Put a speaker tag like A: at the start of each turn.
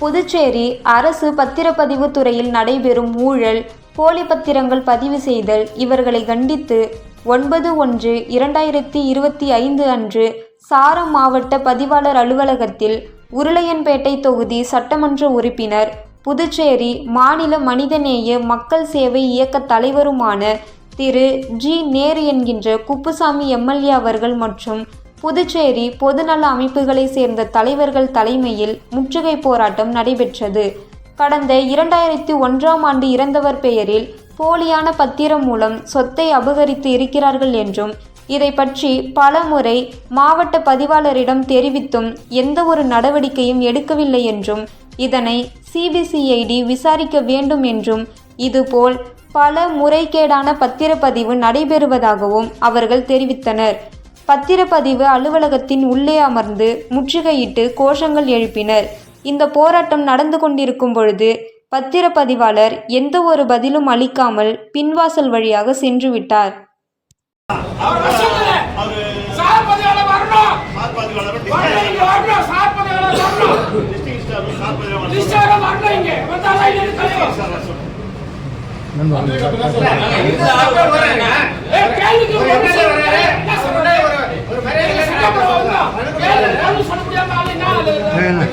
A: புதுச்சேரி அரசு பத்திரப்பதிவு துறையில் நடைபெறும் ஊழல் போலி பத்திரங்கள் பதிவு செய்தல் இவர்களை கண்டித்து ஒன்பது ஒன்று இரண்டாயிரத்தி இருபத்தி ஐந்து அன்று சாரம் மாவட்ட பதிவாளர் அலுவலகத்தில் உருளையன்பேட்டை தொகுதி சட்டமன்ற உறுப்பினர் புதுச்சேரி மாநில மனிதநேய மக்கள் சேவை இயக்க தலைவருமான திரு. ஜி. நேரு என்கின்ற குப்புசாமி எம்எல்ஏ அவர்கள் மற்றும் புதுச்சேரி பொதுநல அமைப்புகளை சேர்ந்த தலைவர்கள் தலைமையில் முற்றுகை போராட்டம் நடைபெற்றது. கடந்த இரண்டாயிரத்தி ஒன்றாம் ஆண்டு இறந்தவர் பெயரில் போலியான பத்திரம் மூலம் சொத்தை அபகரித்து இருக்கிறார்கள் என்றும் இதை பற்றி பல முறை மாவட்ட பதிவாளரிடம் தெரிவித்தும் எந்த ஒரு நடவடிக்கையும் எடுக்கவில்லை என்றும் இதனை சிபிசிஐடி விசாரிக்க வேண்டும் என்றும் இதுபோல் பல முறைகேடான பத்திரப்பதிவு நடைபெறுவதாகவும் அவர்கள் தெரிவித்தனர். பத்திரப்பதிவு அலுவலகத்தின் உள்ளே அமர்ந்து முற்றுகையிட்டு கோஷங்கள் எழுப்பினர். இந்த போராட்டம் நடந்து கொண்டிருக்கும் பொழுது பத்திரப்பதிவாளர் எந்த ஒரு பதிலும் அளிக்காமல் பின்வாசல் வழியாக சென்று விட்டார்.
B: அவர் கேள்வி,